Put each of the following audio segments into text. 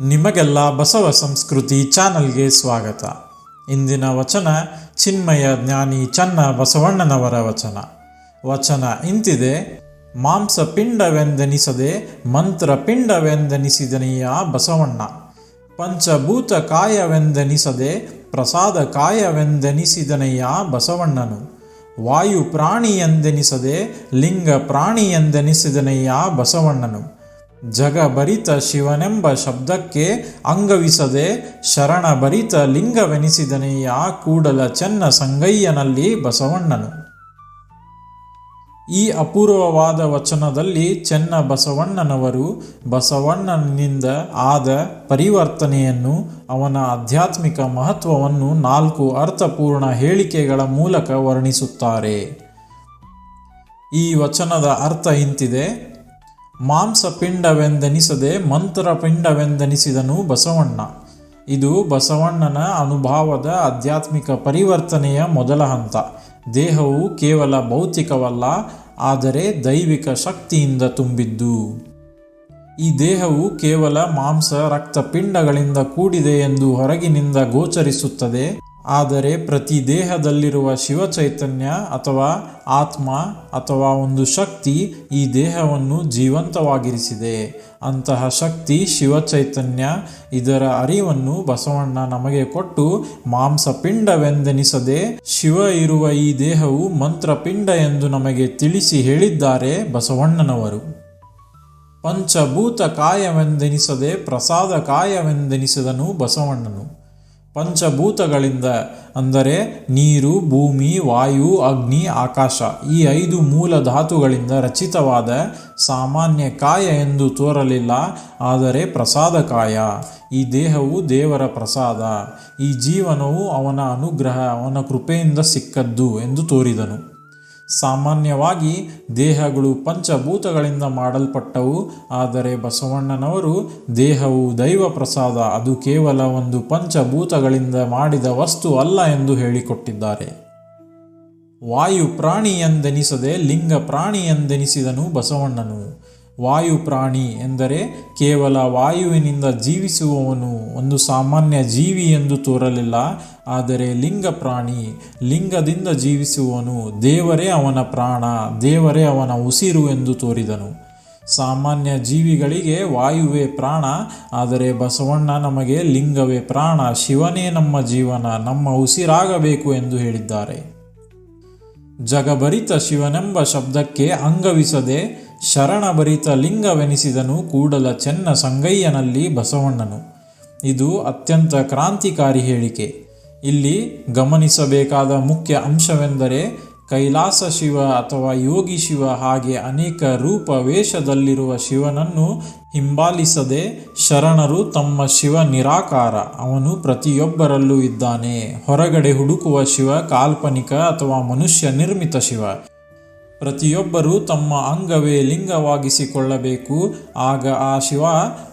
ನಿಮಗೆಲ್ಲ ಬಸವ ಸಂಸ್ಕೃತಿ ಚಾನಲ್ಗೆ ಸ್ವಾಗತ. ಇಂದಿನ ವಚನ ಚಿನ್ಮಯ ಜ್ಞಾನಿ ಚನ್ನ ಬಸವಣ್ಣನವರ ವಚನ. ವಚನ ಇಂತಿದೆ, ಮಾಂಸ ಪಿಂಡವೆಂದೆನಿಸದೆ ಮಂತ್ರ ಪಿಂಡವೆಂದೆನಿಸಿದನೆಯ ಬಸವಣ್ಣ. ಪಂಚಭೂತ ಕಾಯವೆಂದೆನಿಸದೆ ಪ್ರಸಾದ ಕಾಯವೆಂದೆನಿಸಿದನೆಯ ಬಸವಣ್ಣನು. ವಾಯು ಪ್ರಾಣಿಯೆಂದೆನಿಸದೆ ಲಿಂಗ ಪ್ರಾಣಿಯೆಂದೆನಿಸಿದನೆಯ ಬಸವಣ್ಣನು. ಜಗಭರಿತ ಶಿವನೆಂಬ ಶಬ್ದಕ್ಕೆ ಅಂಗವಿಸದೆ ಶರಣಭರಿತ ಲಿಂಗವೆನಿಸಿದನೆಯ ಕೂಡಲ ಚೆನ್ನ ಸಂಗಯ್ಯನಲ್ಲಿ ಬಸವಣ್ಣನು. ಈ ಅಪೂರ್ವವಾದ ವಚನದಲ್ಲಿ ಚೆನ್ನ ಬಸವಣ್ಣನವರು ಬಸವಣ್ಣನಿಂದ ಆದ ಪರಿವರ್ತನೆಯನ್ನು, ಅವನ ಆಧ್ಯಾತ್ಮಿಕ ಮಹತ್ವವನ್ನು ನಾಲ್ಕು ಅರ್ಥಪೂರ್ಣ ಹೇಳಿಕೆಗಳ ಮೂಲಕ ವರ್ಣಿಸುತ್ತಾರೆ. ಈ ವಚನದ ಅರ್ಥ ಇಂತಿದೆ. ಮಾಂಸಪಿಂಡವೆಂದೆನಿಸದೆ ಮಂತ್ರಪಿಂಡವೆಂದೆನಿಸಿದನು ಬಸವಣ್ಣ. ಇದು ಬಸವಣ್ಣನ ಅನುಭಾವದ ಆಧ್ಯಾತ್ಮಿಕ ಪರಿವರ್ತನೆಯ ಮೊದಲ ಹಂತ. ದೇಹವು ಕೇವಲ ಭೌತಿಕವಲ್ಲ, ಆದರೆ ದೈವಿಕ ಶಕ್ತಿಯಿಂದ ತುಂಬಿದ್ದು. ಈ ದೇಹವು ಕೇವಲ ಮಾಂಸ ರಕ್ತಪಿಂಡಗಳಿಂದ ಕೂಡಿದೆ ಎಂದು ಹೊರಗಿನಿಂದ ಗೋಚರಿಸುತ್ತದೆ. ಆದರೆ ಪ್ರತಿ ದೇಹದಲ್ಲಿರುವ ಶಿವಚೈತನ್ಯ ಅಥವಾ ಆತ್ಮ ಅಥವಾ ಒಂದು ಶಕ್ತಿ ಈ ದೇಹವನ್ನು ಜೀವಂತವಾಗಿರಿಸಿದೆ. ಅಂತಹ ಶಕ್ತಿ ಶಿವಚೈತನ್ಯ. ಇದರ ಅರಿವನ್ನು ಬಸವಣ್ಣ ನಮಗೆ ಕೊಟ್ಟು, ಮಾಂಸಪಿಂಡವೆಂದೆನಿಸದೆ ಶಿವ ಇರುವ ಈ ದೇಹವು ಮಂತ್ರಪಿಂಡ ಎಂದು ನಮಗೆ ತಿಳಿಸಿ ಹೇಳಿದ್ದಾರೆ ಬಸವಣ್ಣನವರು. ಪಂಚಭೂತ ಕಾಯವೆಂದೆನಿಸದೆ ಪ್ರಸಾದ ಕಾಯವೆಂದೆನಿಸಿದನು ಬಸವಣ್ಣನು. ಪಂಚಭೂತಗಳಿಂದ ಅಂದರೆ ನೀರು, ಭೂಮಿ, ವಾಯು, ಅಗ್ನಿ, ಆಕಾಶ ಈ ಐದು ಮೂಲ ಧಾತುಗಳಿಂದ ರಚಿತವಾದ ಸಾಮಾನ್ಯ ಕಾಯ ಎಂದು ತೋರಲಿಲ್ಲ, ಆದರೆ ಪ್ರಸಾದ ಕಾಯ. ಈ ದೇಹವು ದೇವರ ಪ್ರಸಾದ. ಈ ಜೀವನವು ಅವನ ಅನುಗ್ರಹ, ಅವನ ಕೃಪೆಯಿಂದ ಸಿಕ್ಕದ್ದು ಎಂದು ತೋರಿದನು. ಸಾಮಾನ್ಯವಾಗಿ ದೇಹಗಳು ಪಂಚಭೂತಗಳಿಂದ ಮಾಡಲ್ಪಟ್ಟವು, ಆದರೆ ಬಸವಣ್ಣನವರು ದೇಹವು ದೈವ ಪ್ರಸಾದ ಅದು ಕೇವಲ ಒಂದು ಪಂಚಭೂತಗಳಿಂದ ಮಾಡಿದ ವಸ್ತು ಅಲ್ಲ ಎಂದು ಹೇಳಿಕೊಟ್ಟಿದ್ದಾರೆ. ವಾಯು ಪ್ರಾಣಿ ಎಂದೆನಿಸದೆ ಲಿಂಗ ಪ್ರಾಣಿ ಎಂದೆನಿಸಿದನು ಬಸವಣ್ಣನು. ವಾಯು ಪ್ರಾಣಿ ಎಂದರೆ ಕೇವಲ ವಾಯುವಿನಿಂದ ಜೀವಿಸುವವನು ಒಂದು ಸಾಮಾನ್ಯ ಜೀವಿ ಎಂದು ತೋರಲಿಲ್ಲ, ಆದರೆ ಲಿಂಗ ಪ್ರಾಣಿ ಲಿಂಗದಿಂದ ಜೀವಿಸುವವನು ದೇವರೇ ಅವನ ಪ್ರಾಣ, ದೇವರೇ ಅವನ ಉಸಿರು ಎಂದು ತೋರಿದನು. ಸಾಮಾನ್ಯ ಜೀವಿಗಳಿಗೆ ವಾಯುವೇ ಪ್ರಾಣ, ಆದರೆ ಬಸವಣ್ಣ ನಮಗೆ ಲಿಂಗವೇ ಪ್ರಾಣ, ಶಿವನೇ ನಮ್ಮ ಜೀವನ, ನಮ್ಮ ಉಸಿರಾಗಬೇಕು ಎಂದು ಹೇಳಿದ್ದಾರೆ. ಜಗಭರಿತ ಶಿವನೆಂಬ ಶಬ್ದಕ್ಕೆ ಅಂಗವಿಸದೆ ಶರಣಭರಿತ ಲಿಂಗವೆನಿಸಿದನು ಕೂಡಲ ಚೆನ್ನ ಸಂಗಯ್ಯನಲ್ಲಿ ಬಸವಣ್ಣನು. ಇದು ಅತ್ಯಂತ ಕ್ರಾಂತಿಕಾರಿ ಹೇಳಿಕೆ. ಇಲ್ಲಿ ಗಮನಿಸಬೇಕಾದ ಮುಖ್ಯ ಅಂಶವೆಂದರೆ ಕೈಲಾಸ ಶಿವ ಅಥವಾ ಯೋಗಿ ಶಿವ ಹಾಗೆ ಅನೇಕ ರೂಪ ವೇಷದಲ್ಲಿರುವ ಶಿವನನ್ನು ಹಿಂಬಾಲಿಸದೆ ಶರಣರು ತಮ್ಮ ಶಿವ ನಿರಾಕಾರ, ಅವನು ಪ್ರತಿಯೊಬ್ಬರಲ್ಲೂ ಇದ್ದಾನೆ. ಹೊರಗಡೆ ಹುಡುಕುವ ಶಿವ ಕಾಲ್ಪನಿಕ ಅಥವಾ ಮನುಷ್ಯ ನಿರ್ಮಿತ ಶಿವ. ಪ್ರತಿಯೊಬ್ಬರೂ ತಮ್ಮ ಅಂಗವೇ ಲಿಂಗವಾಗಿಸಿಕೊಳ್ಳಬೇಕು. ಆಗ ಆ ಶಿವ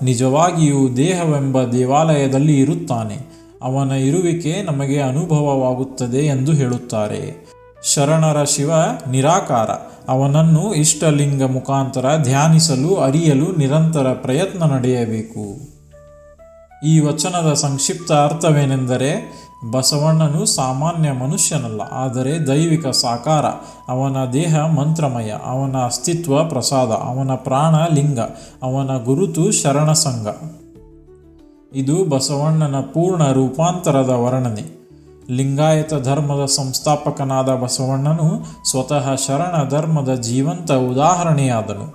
ನಿಜವಾಗಿಯೂ ದೇಹವೆಂಬ ದೇವಾಲಯದಲ್ಲಿ ಇರುತ್ತಾನೆ. ಅವನ ಇರುವಿಕೆ ನಮಗೆ ಅನುಭವವಾಗುತ್ತದೆ ಎಂದು ಹೇಳುತ್ತಾರೆ. ಶರಣರ ಶಿವ ನಿರಾಕಾರ. ಅವನನ್ನು ಇಷ್ಟಲಿಂಗ ಮುಖಾಂತರ ಧ್ಯಾನಿಸಲು, ಅರಿಯಲು ನಿರಂತರ ಪ್ರಯತ್ನ ನಡೆಯಬೇಕು. ಈ ವಚನದ ಸಂಕ್ಷಿಪ್ತ ಅರ್ಥವೇನೆಂದರೆ ಬಸವಣ್ಣನು ಸಾಮಾನ್ಯ ಮನುಷ್ಯನಲ್ಲ, ಆದರೆ ದೈವಿಕ ಸಾಕಾರ. ಅವನ ದೇಹ ಮಂತ್ರಮಯ, ಅವನ ಅಸ್ತಿತ್ವ ಪ್ರಸಾದ, ಅವನ ಪ್ರಾಣ ಲಿಂಗ, ಅವನ ಗುರುತು ಶರಣ ಸಂಘ ಇದು ಬಸವಣ್ಣನ ಪೂರ್ಣ ರೂಪಾಂತರದ ವರ್ಣನೆ. ಲಿಂಗಾಯತ ಧರ್ಮದ ಸಂಸ್ಥಾಪಕನಾದ ಬಸವಣ್ಣನು ಸ್ವತಃ ಶರಣ ಧರ್ಮದ ಜೀವಂತ ಉದಾಹರಣೆಯಾದನು.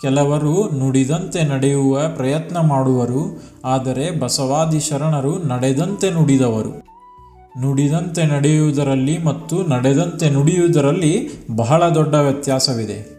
ಕೆಲವರು ನುಡಿದಂತೆ ನಡೆಯುವ ಪ್ರಯತ್ನ ಮಾಡುವರು, ಆದರೆ ಬಸವಾದಿ ಶರಣರು ನಡೆದಂತೆ ನುಡಿದವರು. ನುಡಿದಂತೆ ನಡೆಯುವುದರಲ್ಲಿ ಮತ್ತು ನಡೆದಂತೆ ನುಡಿಯುವುದರಲ್ಲಿ ಬಹಳ ದೊಡ್ಡ ವ್ಯತ್ಯಾಸವಿದೆ.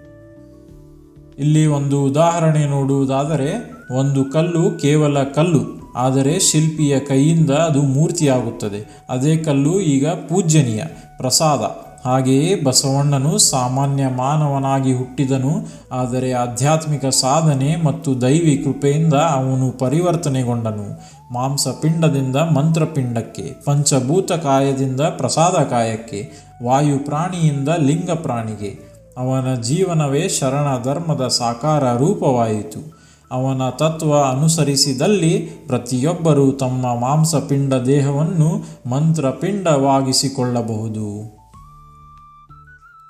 ಇಲ್ಲಿ ಒಂದು ಉದಾಹರಣೆ ನೋಡುವುದಾದರೆ, ಒಂದು ಕಲ್ಲು ಕೇವಲ ಕಲ್ಲು, ಆದರೆ ಶಿಲ್ಪಿಯ ಕೈಯಿಂದ ಅದು ಮೂರ್ತಿಯಾಗುತ್ತದೆ. ಅದೇ ಕಲ್ಲು ಈಗ ಪೂಜ್ಯನೀಯ, ಪ್ರಸಾದ. ಹಾಗೆಯೇ ಬಸವಣ್ಣನು ಸಾಮಾನ್ಯ ಮಾನವನಾಗಿ ಹುಟ್ಟಿದನು, ಆದರೆ ಆಧ್ಯಾತ್ಮಿಕ ಸಾಧನೆ ಮತ್ತು ದೈವಿ ಕೃಪೆಯಿಂದ ಅವನು ಪರಿವರ್ತನೆಗೊಂಡನು. ಮಾಂಸಪಿಂಡದಿಂದ ಮಂತ್ರಪಿಂಡಕ್ಕೆ ಪಂಚಭೂತ ಕಾಯದಿಂದ ಪ್ರಸಾದ ಕಾಯಕ್ಕೆ ವಾಯು ಪ್ರಾಣಿಯಿಂದ ಲಿಂಗ ಪ್ರಾಣಿಗೆ ಅವನ ಜೀವನವೇ ಶರಣ ಧರ್ಮದ ಸಾಕಾರ ರೂಪವಾಯಿತು. ಅವನ ತತ್ವ ಅನುಸರಿಸಿದಲ್ಲಿ ಪ್ರತಿಯೊಬ್ಬರೂ ತಮ್ಮ ಮಾಂಸಪಿಂಡ ದೇಹವನ್ನು ಮಂತ್ರಪಿಂಡವಾಗಿಸಿಕೊಳ್ಳಬಹುದು.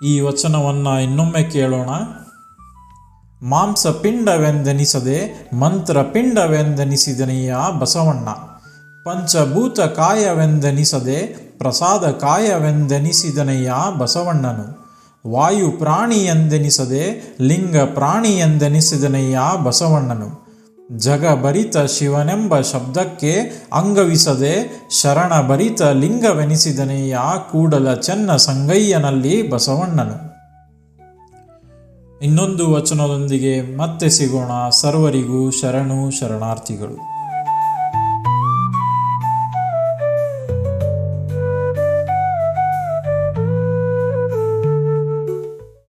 ಈ ವಚನವನ್ನು ಇನ್ನೊಮ್ಮೆ ಕೇಳೋಣ. ಮಾಂಸಪಿಂಡವೆಂದೆನಿಸದೆ ಮಂತ್ರಪಿಂಡವೆಂದೆನಿಸಿದನೆಯ ಬಸವಣ್ಣ. ಪಂಚಭೂತ ಕಾಯವೆಂದೆನಿಸದೆ ಪ್ರಸಾದ ಕಾಯವೆಂದೆನಿಸಿದನೆಯ ಬಸವಣ್ಣನು. ವಾಯು ಪ್ರಾಣಿಯೆಂದೆನಿಸದೆ ಲಿಂಗ ಪ್ರಾಣಿಯೆಂದೆನಿಸಿದನೆಯ ಬಸವಣ್ಣನು. ಜಗಭರಿತ ಶಿವನೆಂಬ ಶಬ್ದಕ್ಕೆ ಅಂಗವಿಸದೆ ಶರಣಭರಿತ ಆ ಕೂಡಲ ಚೆನ್ನ ಸಂಗಯ್ಯನಲ್ಲಿ ಬಸವಣ್ಣನು. ಇನ್ನೊಂದು ವಚನದೊಂದಿಗೆ ಮತ್ತೆ ಸಿಗೋಣ ಸರ್ವರಿಗೂ ಶರಣು ಶರಣಾರ್ಥಿಗಳು.